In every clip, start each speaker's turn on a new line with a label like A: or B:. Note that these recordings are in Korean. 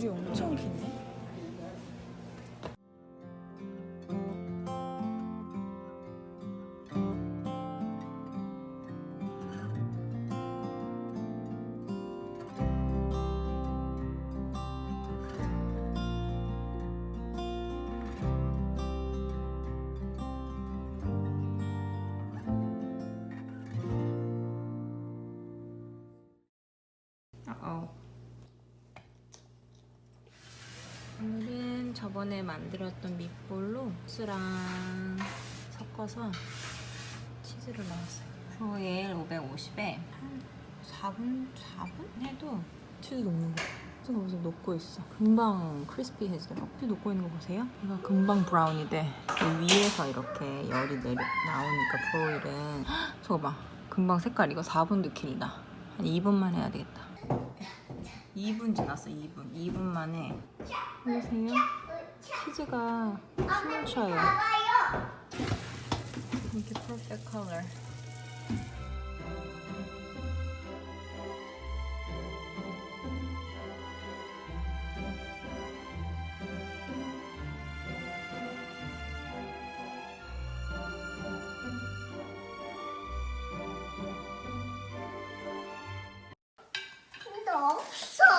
A: 줄이 엄청 기네.
B: 저번에 만들었던 밑볼로 소스랑 섞어서 치즈를 넣었어요. 프로일 550에 한 4분? 4분 해도
A: 치즈 녹는 거. 치즈가 벌써 녹고 있어. 금방 크리스피해지더라고. 치즈 녹고 있는 거 보세요. 이거 금방 브라운이 돼. 이 위에서 이렇게 열이 내려 나오니까 브로일은 헉, 저거 봐. 금방 색깔 이거 4분도 길다. 한 2분만 해야 되겠다.
B: 2분 지났어 2분 2분 만에
A: 보세요. 치즈가 숨을 쉬어요.
B: 이렇게 퍼펙트 컬러
C: 근데 없어.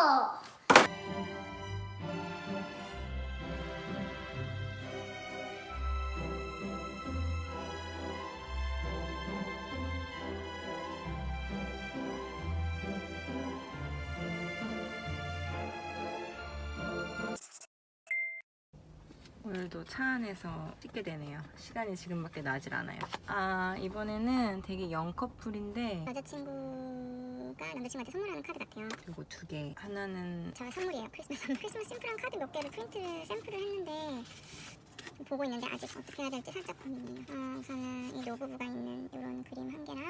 B: 오늘도 차 안에서 찍게 되네요. 시간이 지금밖에 나질 않아요. 아 이번에는 되게 영 커플인데
C: 여자친구가 남자친구한테 선물하는 카드 같아요.
B: 그리고 두 개. 하나는
C: 저 선물이에요. 크리스마스 선물. 크리스마스 심플한 카드 몇 개를 프린트를 샘플을 했는데 좀 보고 있는데 아직 어떻게 해야 될지 살짝 고민이에요. 아, 우선은 이 노부부가 있는 이런 그림 한 개랑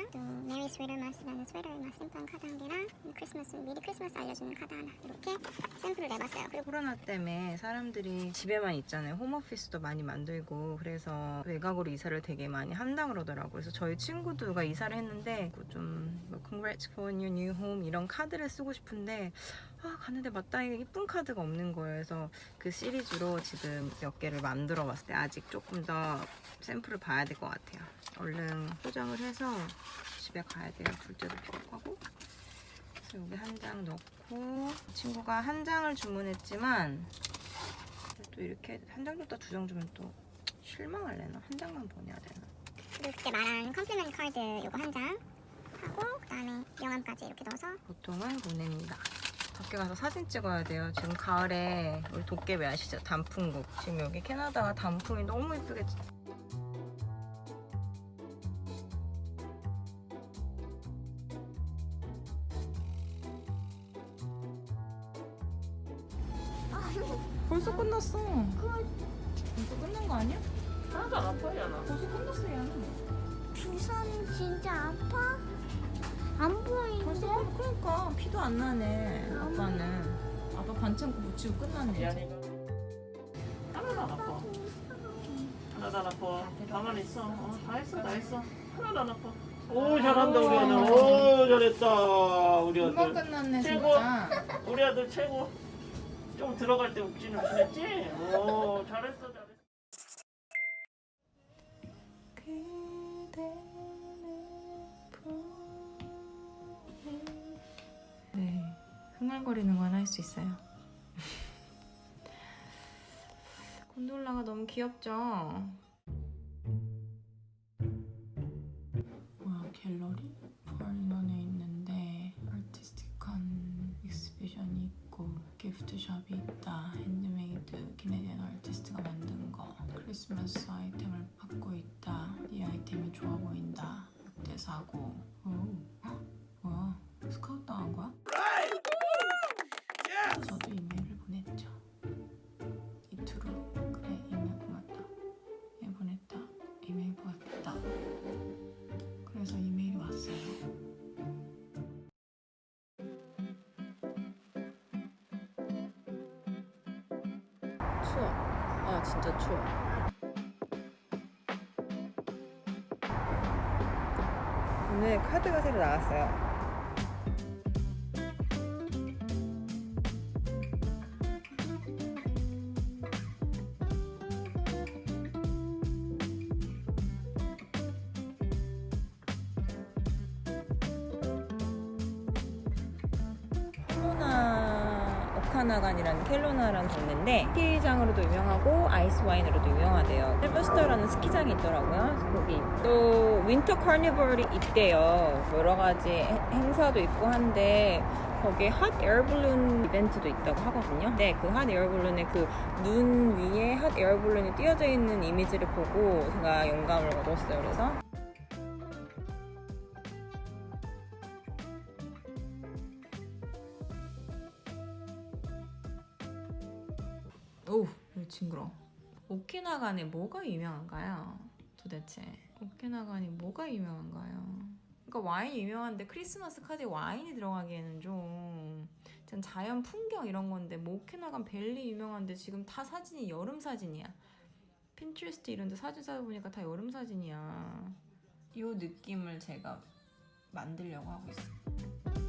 C: 스웨터 마스라는 스웨터의 맛 샘플한 카드 한 개랑 크리스마스 미리 크리스마스 알려주는 카드 하나 이렇게 샘플을 내봤어요. 그리고
B: 코로나 때문에 사람들이 집에만 있잖아요. 홈오피스도 많이 만들고 그래서 외곽으로 이사를 되게 많이 한다 그러더라고요. 그래서 저희 친구들가 이사를 했는데 좀뭐 Congrats for your new home 이런 카드를 쓰고 싶은데 아 갔는데 마땅히 이쁜 카드가 없는 거예요. 그래서 그 시리즈로 지금 몇 개를 만들어 봤을 때 아직 조금 더 샘플을 봐야 될 것 같아요. 얼른 포장을 해서 집에 가야 돼요. 둘째도 픽업하고 그래서 여기 한 장 넣고 친구가 한 장을 주문했지만 또 이렇게 한 장 줬다 두 장 주면 또 실망할래나? 한 장만 보내야 되나?
C: 그리고 그때 말한 컴플리먼트 카드 요거 한 장 하고 그다음에 영암까지 이렇게 넣어서
B: 보통은 보냅니다. 밖에 가서 사진 찍어야 돼요. 지금 가을에 우리 도깨비 아시죠? 단풍국. 지금 여기 캐나다가 단풍이 너무 예쁘게 벌써 끝났어. 벌써 끝난 거 아니야?
D: 하나도 안 아파요.
B: 벌써 끝났어, 야.
C: 주사는 진짜?
B: 끝- 그러니까 피도 안 나네. 아빠는 아빠 반창고 붙이고 끝났네.
D: 미안해. 하나도 안 아파. 하나도 안 아파. 가만히 있어. 어, 다 했어, 다 했어. 하나도 안 아파. 오 잘한다 우리 아들. 오 잘했다 우리
B: 금방
D: 아들.
B: 끝났네
D: 최고.
B: 진짜.
D: 우리 아들 최고. 좀 들어갈 때 웃지는 웃지냈지? 오 잘했어 잘했어.
B: 네, 흥얼거리는 건 할 수 있어요. 곤돌라가 너무 귀엽죠? 뭐야 갤러리? 벌런에 있는데 아티스틱한 익스비션이 있고 기프트숍이 있다 핸드메이드 키네디언 아티스트가 만든 거 크리스마스 아이템을 받고 있다 이 아이템이 좋아 보인다 6대 사고 추워. 아 진짜 추워. 오늘 카드가 새로 나왔어요. 코로나 간이라는 켈로나라는 동네인데 스키장으로도 유명하고 아이스 와인으로도 유명하대요. 실버스터라는 스키장이 있더라고요. 거기 또 윈터 카니벌이 있대요. 여러 가지 해- 행사도 있고 한데 거기에 핫 에어블룬 이벤트도 있다고 하거든요. 네, 그 핫 에어블룬의 그 눈 위에 핫 에어블룬이 띄어져 있는 이미지를 보고 제가 영감을 얻었어요. 그래서
A: 왜 징그러 오키나간에 뭐가 유명한가요? 도대체? 오키나간이 뭐가 유명한가요? 그러니까 와인이 유명한데 크리스마스 카드에 와인이 들어가기에는 좀전 자연 풍경 이런 건데 뭐 오키나간 벨리 유명한데 지금 다 사진이 여름 사진이야. 핀트레스트 이런 데 사진 찾아보니까 다 여름 사진이야. 이 느낌을 제가 만들려고 하고 있어요